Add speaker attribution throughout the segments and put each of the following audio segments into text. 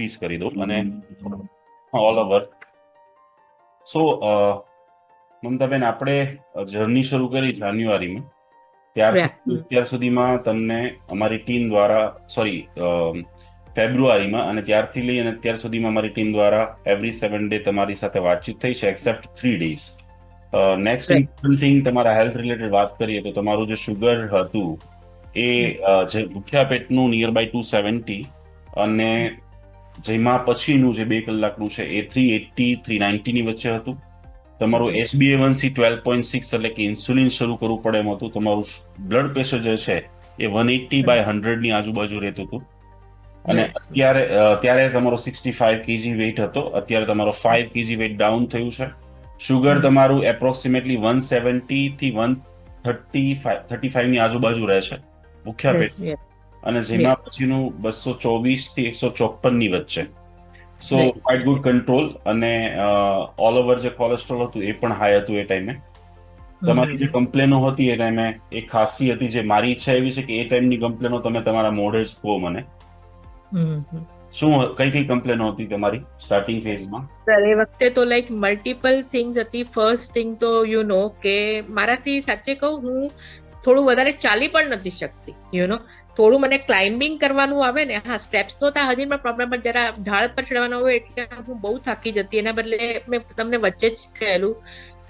Speaker 1: Increase કરી દઉં અને ઓલ ઓવર સો મમતાબેન આપણે જર્ની શરૂ કરી જાન્યુઆરીમાં.
Speaker 2: ત્યાર
Speaker 1: અત્યાર સુધીમાં તમને અમારી ટીમ દ્વારા સોરી ફેબ્રુઆરીમાં અને ત્યારથી લઈ અને અત્યાર સુધીમાં અમારી ટીમ દ્વારા એવરી સેવન ડે તમારી સાથે વાતચીત થઈ છે except three days next important thing તમારા હેલ્થ રિલેટેડ વાત કરીએ તો તમારું જે શુગર હતું એ જે ભૂખ્યા પેટનું નિયર બાય ટુ સેવન્ટી અને જેમાં પછીનું જે બે કલાકનું છે એ થ્રી એટી થ્રી નાઇન્ટીની વચ્ચે હતું. તમારું એસબીએ ટ્વેલ્વ પોઈન્ટ સિક્સ એટલે કે ઇન્સ્યુલિન શરૂ કરવું પડે એમ હતું. તમારું બ્લડ પ્રેશર જે છે એ વન એટી બાય હંડ્રેડની આજુબાજુ રહેતું હતું. અને અત્યારે અત્યારે ત્યારે તમારો સિક્સટી ફાઈવ કેજી વેઇટ હતો. અત્યારે તમારો ફાઈવ કેજી વેઇટ ડાઉન થયું છે. શુગર તમારું એપ્રોક્સિમેટલી વન સેવન્ટી થી વન થર્ટી ફાઈવ થર્ટી ફાઈવની ની આજુબાજુ રહેશે મુખ્ય પેટ. અને જેમાં પછીનું બસો ચોવીસથી એકસો ચોપનની વચ્ચે સો. ક્વાઇટ ગુડ કંટ્રોલ અને ઓલ ઓવર જે કોલેસ્ટ્રોલ હતું એ પણ હાઈ હતું એ ટાઈમે તમારી જે કમ્પ્લેનો હતી એ ટાઈમે એ ખાસી હતી જે મારી ઈચ્છા એવી છે કે એ ટાઈમની કમ્પ્લેનો તમે તમારા મોઢે જ કહો મને. શું કઈ કઈ કમ્પ્લેનો હતી તમારી સ્ટાર્ટિંગ ફેઝમાં
Speaker 2: સર એ વખતે તો લાઈક મલ્ટિપલ થિંગ્સ હતી. ફર્સ્ટ થિંગ તો યુ નો કે મારાથી સાચે કહું હું થોડું વધારે ચાલી પણ નથી શકતી યુ નો થોડું મને ક્લાઇમ્બિંગ કરવાનું આવે ને, હા સ્ટેપ્સ તો ત્યાં હજી પણ પ્રોબ્લેમ પણ જરા ઢાળ પર ચડવાનું હોય એટલે હું બહુ થાકી જતી, એના બદલે મેં તમને વચ્ચે જ કહેલું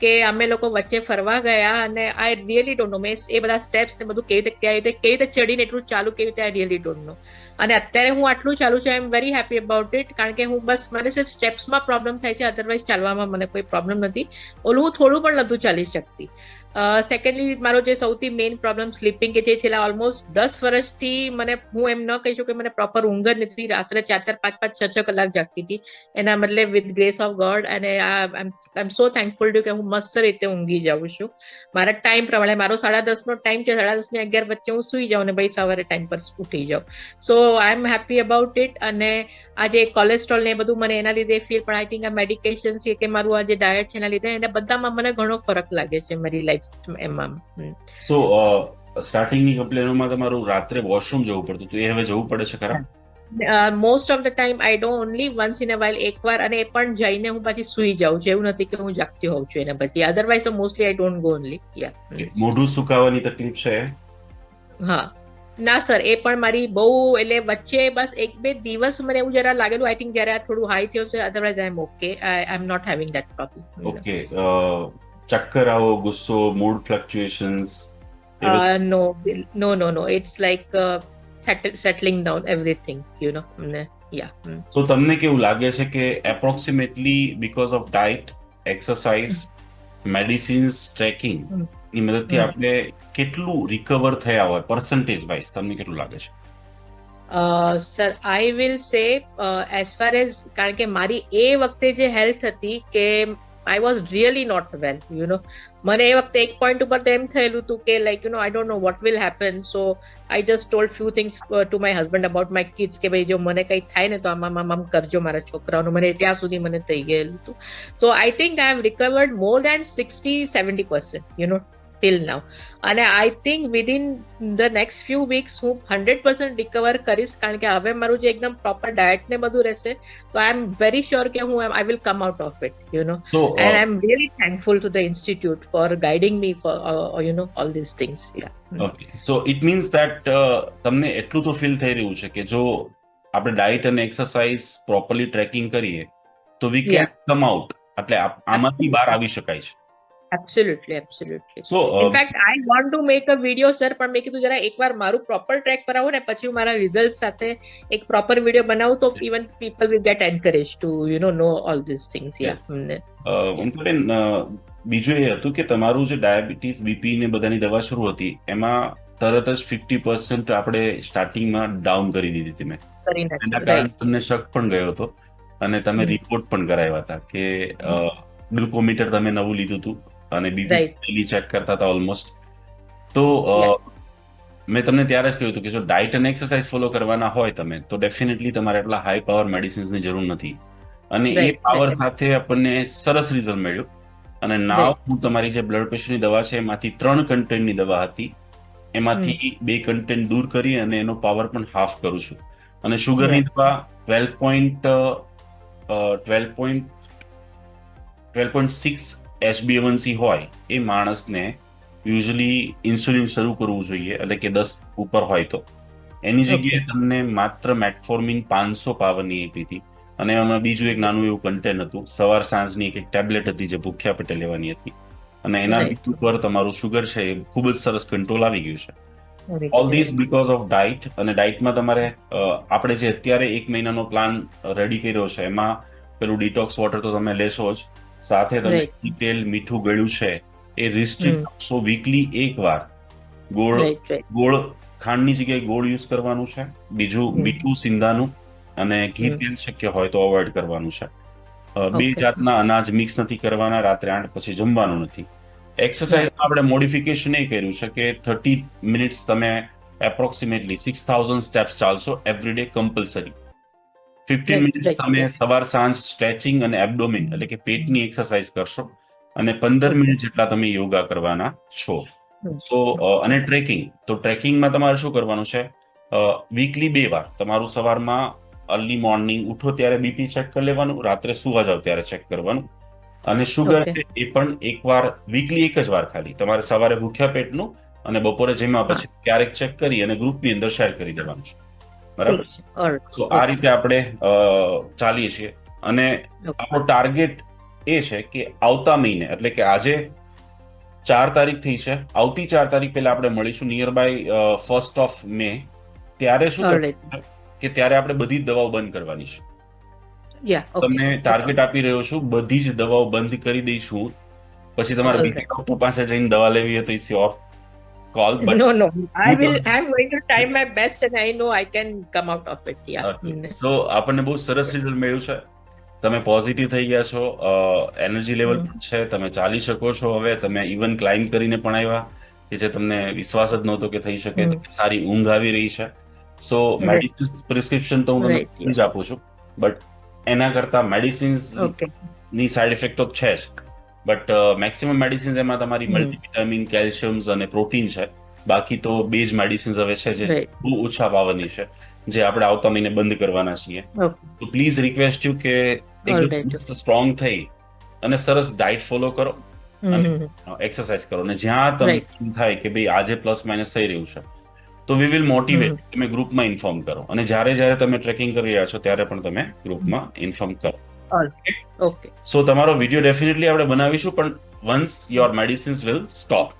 Speaker 2: કે અમે લોકો વચ્ચે ફરવા ગયા અને આઈ રિયલી ડોન્ટ નો મેં એ બધા સ્ટેપ્સ ને બધું કેવી રીતે કેવી રીતે કેવી રીતે ચડીને એટલું ચાલુ કેવી રીતે આઈ રિયલી ડોન્ટ નો અને અત્યારે હું આટલું ચાલુ છું I am very happy about it કારણ કે હું બસ, મને સિર્ફ સ્ટેપ્સમાં પ્રોબ્લેમ થાય છે અધરવાઇઝ ચાલવામાં મને કોઈ પ્રોબ્લેમ નથી. ઓલું હું થોડું પણ નહોતું ચાલી શકતી. સેકન્ડલી મારો જે સૌથી મેઇન પ્રોબ્લેમ સ્લીપિંગ કે જે છેલ્લા ઓલમોસ્ટ દસ વર્ષથી મને, હું એમ ન કહી શકું કે મને પ્રોપર ઊંઘ જ નથી. રાત્રે ચાર ચાર, પાંચ પાંચ, છ છ કલાક જાગતી હતી. એના બદલે વિથ ગ્રેસ ઓફ ગોડ અને આઈ એમ સો થેન્કફુલ ટુ કે હું મસ્ત રીતે ઊંઘી જાઉં છું. મારા ટાઈમ પ્રમાણે, મારો સાડા દસનો ટાઈમ છે, સાડા દસ ને અગિયાર વચ્ચે હું સુઈ જાઉં ને ભાઈ સવારે ટાઈમ પર ઉઠી જાઉં. So I am happy about it અને આ જે કોલેસ્ટ્રોલ ને એ બધું મને એના લીધે ફીલ પણ આઈ થિંક આ મેડિકેશન છે કે મારું આ જે ડાયટ છે એના લીધે, એના બધામાં મને ઘણો ફરક લાગે છે મારી લાઈફ એમાં હમ.
Speaker 1: સો સ્ટાર્ટિંગની કમ્પ્લેનોમાં તમારું રાત્રે વોશરૂમ જવું પડતું તો એ હવે જવું પડે છે ખરા?
Speaker 2: Most of the time I do only once in a while એકવાર અને એ પણ જઈને હું પછી સુઈ જાઉં છું. એવું નથી કે હું જાગતી હોઉં છું એના પછી. અધરવાઇઝ તો mostly I don't go only
Speaker 1: મોઢું સુકાવાની તકલીફ છે?
Speaker 2: હા. ના સર એ પણ મારી બહુ એટલે વચ્ચે બસ એક બે દિવસ મને એવું જરા લાગેલું આઈ થિંક જયારે આ થોડું હાઈ થયો છે. Otherwise I am okay I am not having that problem
Speaker 1: okay ચક્કર આવો ગુસ્સો mood fluctuations
Speaker 2: no no no no it's like settling down everything you know yeah
Speaker 1: તો તમને કેવું લાગે છે કે approximately because of diet exercise medicines tracking
Speaker 2: hmm.
Speaker 1: ની મદદથી
Speaker 2: હમ.
Speaker 1: આપણે કેટલું રિકવર થયા હોય પર્સન્ટેજ વાઇઝ તમને કેટલું લાગે છે
Speaker 2: sir I will say as far as કારણ કે મારી એ વખતે જે હેલ્થ હતી કે I was really not well you know મને એ વખતે એક પોઈન્ટ ઉપર તો એમ થયેલું હતું કે like you know I don't know what will happen so I just told few things to my husband about my kids કે ભાઈ, જો મને કંઈ થાય ને તો આમ આમ આમ આમ કરજો મારા છોકરાઓનું. મને ત્યાં સુધી મને થઈ ગયેલું હતું. So I think I have recovered more than sixty seventy percent you know till now અને I think within the next few weeks હું હંડ્રેડ પર્સન્ટ રિકવર કરીશ કારણ કે હવે મારું જે એકદમ પ્રોપર ડાયટ ને બધું રહેશે તો આઈ એમ વેરી શ્યોર કે હું I will come out of it you know
Speaker 1: and
Speaker 2: I am really thankful to the institute for guiding me for you know all this things
Speaker 1: okay so it means that તમને એટલું તો feel થઈ રહ્યું છે કે જો આપણે diet અને એક્સરસાઇઝ પ્રોપરલી ટ્રેકિંગ કરીએ તો વી કેન કમ આઉટ એટલે આમાંથી બહાર આવી શકાય છે.
Speaker 2: Absolutely, absolutely
Speaker 1: so
Speaker 2: in fact I want to make a video sir પણ મેં કીધું જરા એકવાર મારું પ્રોપર ટ્રેક પર આવો ને પછી હું મારા રિઝલ્ટ સાથે એક પ્રોપર વીડિયો બનાવું તો even people will get encourage to you know know all this things
Speaker 1: yes
Speaker 2: yeah
Speaker 1: Mamtaben બીજું એ હતું કે તમારું જે ડાયાબિટીસ બીપી ને બધાની દવા શરૂ હતી એમાં તરત જ ફિફ્ટી પર્સન્ટ આપણે સ્ટાર્ટિંગમાં ડાઉન કરી દીધી હતી મેં. એના કારણે તમને શક પણ ગયો હતો અને તમે રિપોર્ટ પણ કરાવ્યા હતા કે ગ્લુકોમીટર તમે નવું લીધું હતું. અને બીપી ડેલી ચેક કરતા હતા ઓલમોસ્ટ તો મેં તમને ત્યારે જ કહ્યું હતું કે જો ડાયટ અને એક્સરસાઇઝ ફોલો કરવાના હોય તમે તો ડેફિનેટલી તમારે એટલા હાઈ પાવર મેડિસિન્સની જરૂર નથી. અને એ પાવર સાથે આપણને સરસ રિઝલ્ટ મળ્યું. અને નાવ હું તમારી જે બ્લડ પ્રેશરની દવા છે એમાંથી ત્રણ કન્ટેન્ટની દવા હતી. એમાંથી બે કન્ટેન્ટ દૂર કરી અને એનો પાવર પણ હાફ કરું છું. અને શુગરની દવા twelve point twelve point twelve point six એચબીએવનસી હોય એ માણસને યુઝલી ઇન્સ્યુલિન શરૂ કરવું જોઈએ એટલે કે દસ ઉપર હોય તો. એની જગ્યાએ તમને માત્ર મેટફોર્મિન પાંચસો પાવરની આપી હતી અને એમાં બીજું એક નાનું એવું કન્ટેન્ટ હતું. સવાર સાંજની એક એક ટેબ્લેટ હતી જે ભૂખ્યા પેટે લેવાની હતી. અને એના. ઉપર તમારું શુગર છે એ ખૂબ જ સરસ કંટ્રોલ આવી ગયું છે. All this because of diet અને ડાયટમાં તમારે આપણે જે અત્યારે એક મહિનાનો પ્લાન રેડી કર્યો છે એમાં પેલું ડિટોક્સ વોટર તો તમે લેશો જ. સાથે તમે ઘી, તેલ મીઠું ગળ્યું છે એ રિસ્ટ્રિક્ટ સો વીકલી એક વાર. ગોળ ગોળ ખાંડની જગ્યાએ ગોળ યુઝ કરવાનું છે. બીજું મીઠું સિંધાનું અને ઘી તેલ શક્ય હોય તો અવોઇડ કરવાનું છે. બે જાતના અનાજ મિક્સ નથી કરવાના રાત્રે આઠ પછી જમવાનું નથી. એક્સરસાઇઝમાં આપણે મોડિફિકેશન એ કર્યું છે કે થર્ટી મિનિટ્સ તમે approximately six thousand steps ચાલશો every day compulsory fifteen minutes તમે સવાર સાંજ સ્ટ્રેચિંગ અને એબડોમિન એટલે કે પેટની એક્સરસાઇઝ કરશો અને પંદર મિનિટ જેટલા તમે યોગા કરવાના છો. સો અને ટ્રેકિંગ. તો ટ્રેકિંગમાં તમારે શું કરવાનું છે? વીકલી બે વાર. તમારું સવારમાં અર્લી મોર્નિંગ ઉઠો ત્યારે બીપી ચેક કરી લેવાનું રાત્રે સુવા જાવ ત્યારે ચેક કરવાનું. અને શુગર છે એ પણ એક વાર વીકલી એક જ વાર ખાલી. તમારે સવારે ભૂખ્યા પેટનું અને બપોરે જમ્યા પછી ક્યારેક ચેક કરી અને ગ્રુપની અંદર શેર કરી દેવાનું છે. બરાબર? તો આ રીતે આપણે ચાલીએ છીએ. અને આપણો ટાર્ગેટ એ છે કે આવતા મહિને એટલે કે આજે ચાર તારીખ થઈ છે. આવતી ચાર તારીખ પહેલા આપણે મળીશું near by first of May ત્યારે શું કે ત્યારે આપણે બધી જ દવાઓ બંધ કરવાની છે. તમને ટાર્ગેટ આપી રહ્યો છું બધી જ દવાઓ બંધ કરી દઈશું. પછી તમારે બીજી ડોક્ટર પાસે જઈને દવા લેવી હોય તો it's your call but
Speaker 2: No, no. I will.
Speaker 1: don't-
Speaker 2: I'm going to try my best, and I know I can come out of it. Yeah. okay.
Speaker 1: so આપણને બહુ સરસ રિઝલ્ટ મળ્યું છે. તમે પોઝિટિવ થઈ ગયા છો. એનર્જી લેવલ પણ છે. તમે ચાલી શકો છો હવે. તમે ઇવન ક્લાઇમ્બ કરીને પણ આવ્યા કે જે તમને વિશ્વાસ જ નહોતો કે થઈ શકે. સારી ઊંઘ આવી રહી છે. સો. મેડિસિન્સ પ્રિસ્ક્રિપ્શન તો હું તમને જ આપું છું. બટ એના કરતા મેડિસિન્સની સાઇડ ઇફેક્ટ તો છે જ. બટ મેક્સિમમ મેડિસિન્સ એમાં તમારી. મલ્ટીવિટામિન કેલ્શિયમ્સ અને પ્રોટીન છે. બાકી તો બે જ મેડિસિન્સ હવે છે જે બહુ ઓછા પાવરની છે જે આપણે આવતા મહિને બંધ કરવાના છીએ. તો પ્લીઝ રિક્વેસ્ટ યુ કે એકદમ સ્ટ્રોંગ થઈ અને સરસ ડાયટ ફોલો કરો
Speaker 2: Mhm.
Speaker 1: એક્સરસાઇઝ કરો. અને જ્યાં તમને. થાય કે ભાઈ આજે પ્લસ માઇનસ થઈ રહ્યું છે તો વી વિલ મોટિવેટ તમે ગ્રુપમાં ઇન્ફોર્મ કરો. અને જ્યારે જ્યારે તમે ટ્રેકિંગ કરી રહ્યા છો ત્યારે પણ તમે ગ્રુપમાં ઇન્ફોર્મ કરો.
Speaker 2: Okay.
Speaker 1: સો તમારો વીડિયો ડેફિનેટલી આપણે બનાવીશું પણ once your medicines will stop